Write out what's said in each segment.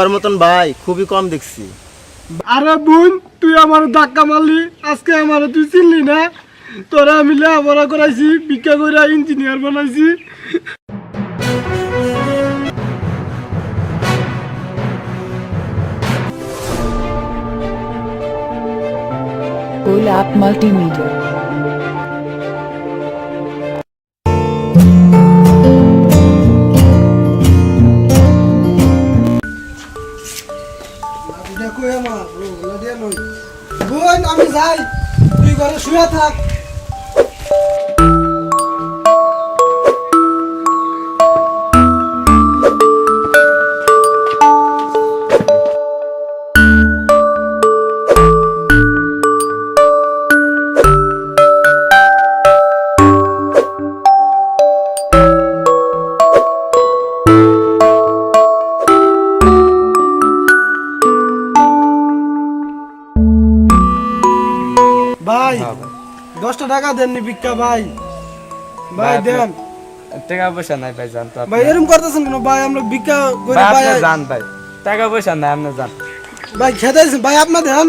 তোর মতন ভাই খুবই কম দেখছি। আরে বোন তুই আমার ধাক্কা মারলি আজকে আমার তুই চিনলি না? তোরা আমি লেখাপড়া করাইছি ভিক্ষা করে ইঞ্জিনিয়ার বানাইছি। Multimedia. যাই তুই ঘরে শুয়ে থাক। দশটা টাকা দেননি ভিক্ষা ভাই। ভাই দেন। টাকা পয়সা নাই ভাই জান তো ভাই এরকম করতেছেন কেন? ভাই আমরা ভিক্ষা করে ভাই জান ভাই। টাকা পয়সা নাই আপনি জান। ভাই ভাই আপনার দেন।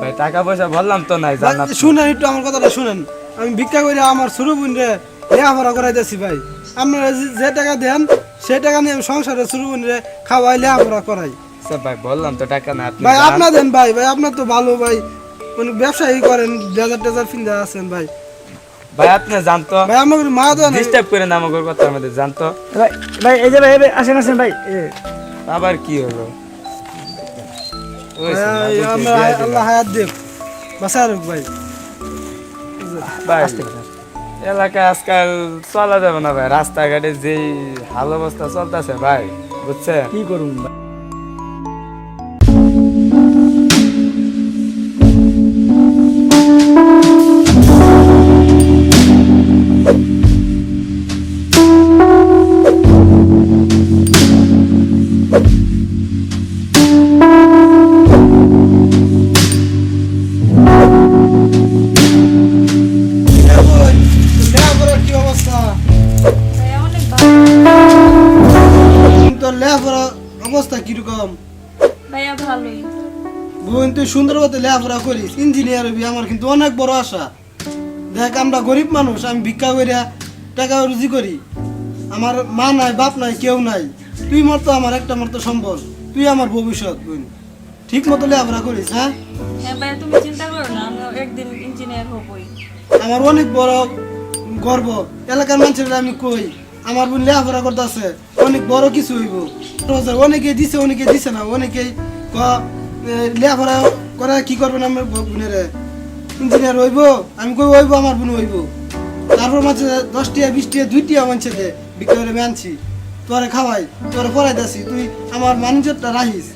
ভাই টাকা পয়সা বললাম তো নাই জান আপনি। শুনেন একটু আমার কথাটা শুনেন। আমি ভিক্ষা করে আমার ছোট বোন রে করাইতেছি ভাই। আপনারা যে- টাকা দেন সে টাকা নিয়ে আমি সংসারে ছোট বোন রে খাওয়াই লেখাপড়া করাই। ভাই বললাম তো টাকা আপনি ভাই। আপনার দেন ভাই ভাই আপনার তো ভালো ভাই। উনি ব্যবসায়ী করেন ডেজার টেজার ফিন্দা আছেন ভাই। ভাই আপনি জান তো ভাই আমাকে মা দেন ডিস্টার্ব করে না আমাকে কথা আমাদের জান তো ভাই ভাই এই যে ভাই আসেন আসেন ভাই। এ, আবার কি হলো? আমরা। আল্লাহ হায়াত দেব বাসারুক ভাই। ভাই এলাকায় আজকাল চলা যাবে না ভাই। রাস্তাঘাটে যেই হাল অবস্থা চলতেছে ভাই বুঝছে কি করুন ভাই? তুই সুন্দর মতো লেখাপড়া করিস ইঞ্জিনিয়ার হবি আমার কিন্তু অনেক বড় আশা। দেখ আমরা গরিব মানুষ আমি ভিক্ষা করিয়া টাকা রুজি করি। আমার মা নাই বাপ নাই কেউ নাই। তুই মর তো আমার একটা মাত্র সম্বল। তুই আমার ভবিষ্যৎ বোন। ঠিক মতো লেখাপড়া করিস হ্যাঁ? হ্যাঁ তুমি চিন্তা করো না আমি একদিন ইঞ্জিনিয়ার হবই। আমার অনেক বড় গর্ব। এলাকার মানুষের আমি কই আমার বোন লেখাপড়া করতেছে অনেক বড় কিছু হইব। অনেকে দিছে অনেকে দিছে না অনেকেই লেখাপড়া করে কি করবেন আমার বোনের? ইঞ্জিনিয়ার হইব আমি কই হইব আমার বোন হইব। তারপর মাঝে দশটিয়া বিশটিয়া দুইটিয়া মানছে দে বিক্রি করে আনছি। তোরে খাওয়াই তোরে পড়াইতেছি তুই আমার মানুষটা রাখিস।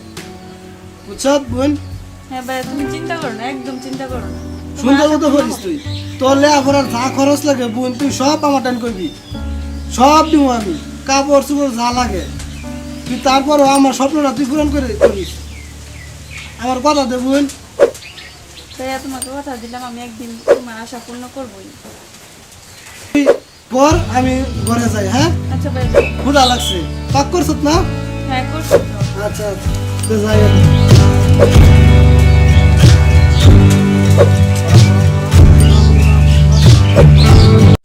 বুঝছ বোন? হ্যাঁ ভাইয়া তুমি চিন্তা করো না একদম চিন্তা করো না। সুন্দর মতো করিস তুই? তোর লেখাপড়ার যা খরচ লাগে বোন তুই সব আমার টান করবি সব দিব আমি। কাপড় চুপড় যা লাগে। তুই তারপরও আমার স্বপ্নটা তুই পূরণ করে করিস। আমার কথা দে বোন। তোমাকে কথা দিলাম আমি একদিন তোমার আশা পূর্ণ করবোই। কর আমি ঘরে যাই হ্যাঁ? আচ্ছা ভাই লাগছে। পাক করছত না? হ্যাঁ আচ্ছা তো যাই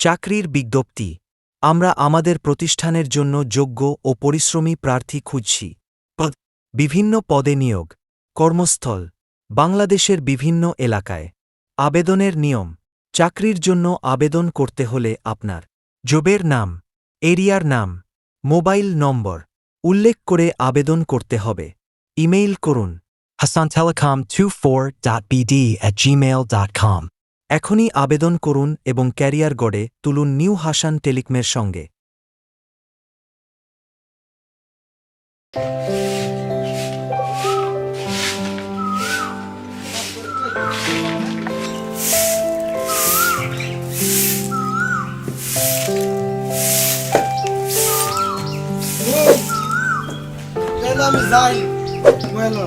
চাকরির বিজ্ঞপ্তি। আমরা আমাদের প্রতিষ্ঠানের জন্য যোগ্য ও পরিশ্রমী প্রার্থী খুঁজছি। বিভিন্ন পদে নিয়োগ। কর্মস্থল, বাংলাদেশের বিভিন্ন এলাকায়। আবেদনের নিয়ম, চাকরির জন্য আবেদন করতে হলে আপনার জবের নাম, এরিয়ার নাম, মোবাইল নম্বর উল্লেখ করে আবেদন করতে হবে। ইমেইল করুন Hasan telecom two four dot BD at Gmail dot com এখনই আবেদন করুন এবং ক্যারিয়ার গড়ে তুলুন নিউ হাসান টেলিকমের সঙ্গে। যাই ময়লা।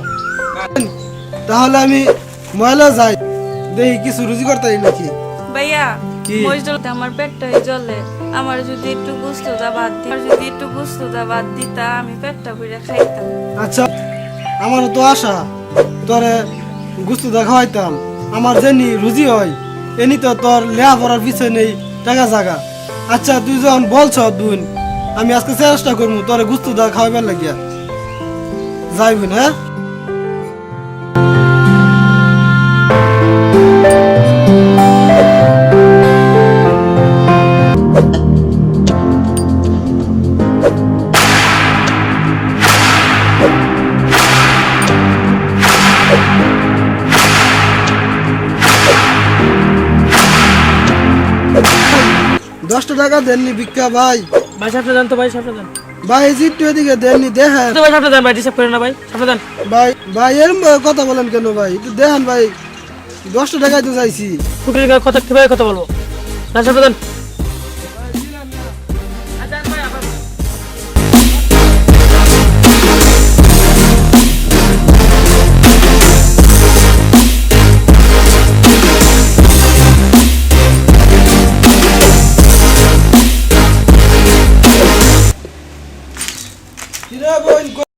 তাহলে আমি ময়লা যাই। দেখি কিছু রুজি করতে নাকি? ভাইয়া? আমার পেটটাই জ্বলে। আমার যদি একটু গুস্তটা বাদ দি আমার যদি একটু গুস্তটা বাদ দিতা আমি পেটটা ভরে খাইতাম। আচ্ছা আমারও তো আশা। তোরে গুস্তু দেখা হইতাম আমার যেনি রুজি হয় এনি তো তোর লেয়া পড়ার পিছনে নেই টাকা জাগা। আচ্ছা তুই যখন বলছ বোন আমি আজকে চেষ্টা করব তোরে গুস্তু দা খাওয়াবার লাগিয়া। যাই বোন হ্যাঁ? দশটা টাকা দেননি ভিক্ষা, ভাই। ভাই সাপটা দেন তো, ভাই সাপটা দেন ভাই জিট্টু এদিকে দেননি দেখেন। তো ভাই দেন ভাই ডিস্টার্ব করেন না ভাই দেন ভাই ভাই এরম কথা বলেন কেন ভাই? একটু দেখেন ভাই দশটা টাকায় তো চাইছি ফুটের কথা কীভাবে কথা বলব? না দেন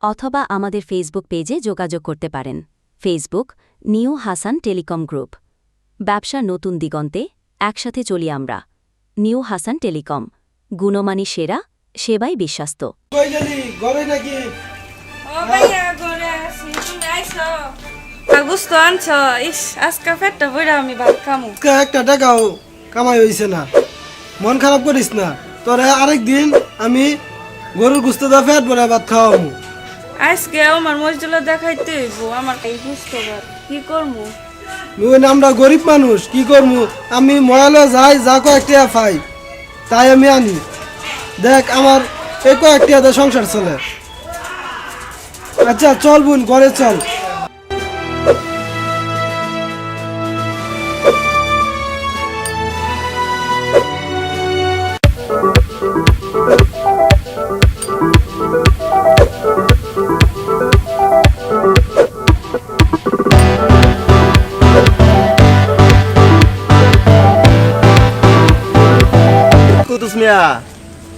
অথবা আমাদের ফেসবুক পেজে যোগাযোগ করতে পারেন। Facebook new Hasan telecom group. ব্যবসা নতুন দিগন্তে, একসাথে চলি আমরা। New Hasan telecom. গুণমানী সেরা, সেবাই বিশ্বস্ত। না। মন খারাপ করিস না। তোরে আরেক দিন আমি গরুর গুস্ত দা ফেট বলে ভাত খাও আজকে আমার মজদুলা দেখাইতে হইব আমার এই গুস্ত ভাত কি করমু মুই আমরা গরিব মানুষ কি করব? আমি মরালে যাই যা কয়েকটা পাই তাই আমি আনি। দেখ আমার এই কয়েকটা সংসার চলে। আচ্ছা চল বোন ঘরে চল। মিয়া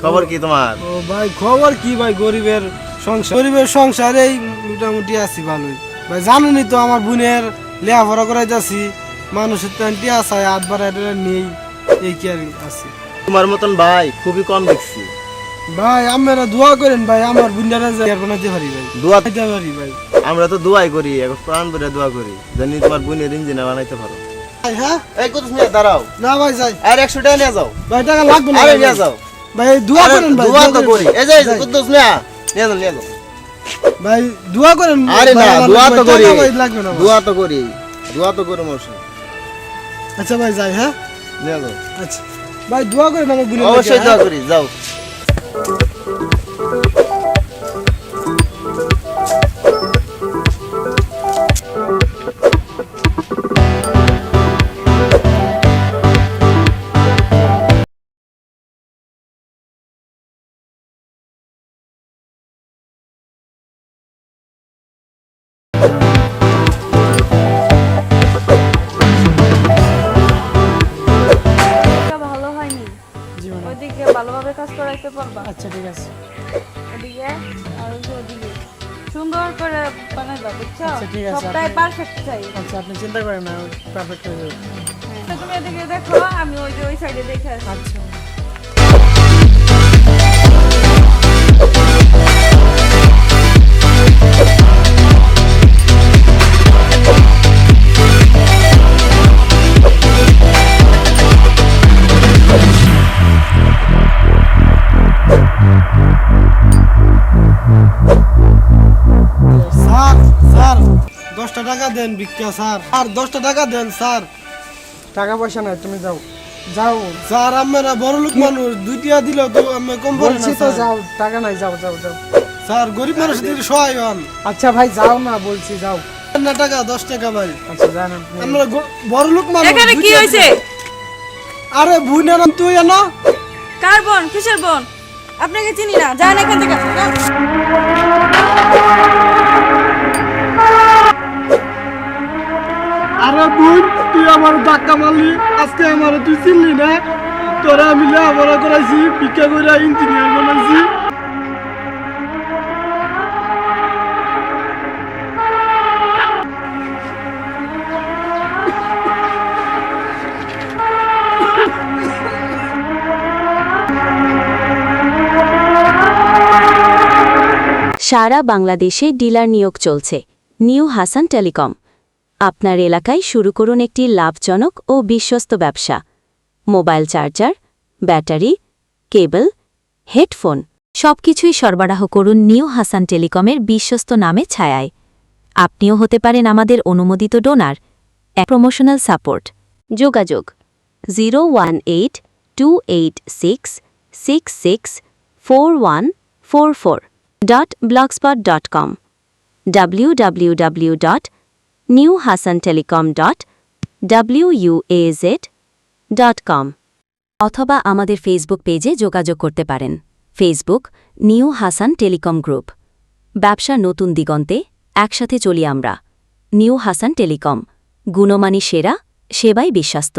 খবর কি তোমার? ও ভাই খবর কি ভাই গরিবের সংসার? গরিবের সংসার এই মোটামুটি আছি ভালোই। ভাই জানেনই তো আমার বোনের লেখাপড়া করাইতেছি মানুষের তো টিয়া চায় হাত বাড়াই নেই এই কি আর আছে। তোমার মতন ভাই খুবই কম দেখছি। ভাই আপনারা দোয়া করেন ভাই আমার বোনেরা যে আর বানাইতে পারি ভাই। দোয়া খাইতে পারি ভাই। আমরা তো দোয়াই করি এখন প্রাণ ভরে দোয়া করি জানি তোমার বোনের ইঞ্জিনে বানাইতে পারো। হ্যাঁ? এই কুতুস মিয়া দাঁড়াও। না ভাই যাই। আর একশো টাকা নিয়ে যাও। ভাই টাকা লাগবে না আরে নিয়ে যাও। ভাই দোয়া করেন ভাই দোয়া তো করি। এই যে যাই। কুতুস নিয়ে যাও নিয়ে যাও। ভাই দোয়া করেন আরে না দোয়া তো করি। দোয়া তো করি দোয়া তো করি মশা আচ্ছা ভাই যাই হ্যাঁ? নিয়ে যাও। আচ্ছা। ভাই দোয়া করেন আমার অবশ্যই দোয়া হ্যাঁ? করি যাও। আচ্ছা ঠিক আছে। ওদিকে আর ওদিকে। সুন্দর করে বানাইবা বুঝছ? আচ্ছা, সবটাই পারফেক্ট চাই। আচ্ছা আপনি চিন্তা করেন না পারফেক্ট হয়ে যাবে। তুমি এদিকে দেখো আমি ওই যে ওই সাইডে দেখে আচ্ছা। ভিক্ষা স্যার। আর দশটা টাকা দেন স্যার। টাকা পয়সা নাই তুমি যাও। যাও। স্যার আমরা বড় লোক মানুষ দুইটা দিলেও তো আমি কম বলছি তো যাও টাকা নাই যাও যাও যাও। স্যার গরিব মানুষ দিলে সহায় হন আচ্ছা ভাই যাও না বলছি যাও। না টাকা দশ টাকা ভাই। আচ্ছা যান আমরা বড় লোক মানুষ এখানে কি হয়েছে? আরে ভুই না তুই এনো কার বোন? কিসের বোন? আপনাকে চিনি না। যান এখান থেকে আমার ধাক্কা মারলি আজকে আমার তুই চিনলি না? তোরা আমি আমার করাইছি, ভিক্ষা করে ইঞ্জিনিয়ার বানাইছি। সারা বাংলাদেশে ডিলার নিয়োগ চলছে। New Hasan telecom. আপনার এলাকায় শুরু করুন একটি লাভজনক ও বিশ্বস্ত ব্যবসা। Mobile charger, battery, cable, headphone, সবকিছুই সরবরাহ করুন নিউ হাসান টেলিকমের বিশ্বস্ত নামে ছায়ায়। আপনিও হতে পারেন আমাদের অনুমোদিত ডোনার। এক প্রমোশনাল সাপোর্ট। যোগাযোগ zero one eight two eight six six six four one four four dot dot com. W W W dot new Hasan telecom dot W UAZ dot com অথবা আমাদের ফেসবুক পেজে যোগাযোগ করতে পারেন। Facebook new Hasan telecom group ব্যবসা নতুন দিগন্তে একসাথে চলি আমরা। নিউ হাসান টেলিকম গুণমানী সেরা, সেবাই বিশ্বাস্ত।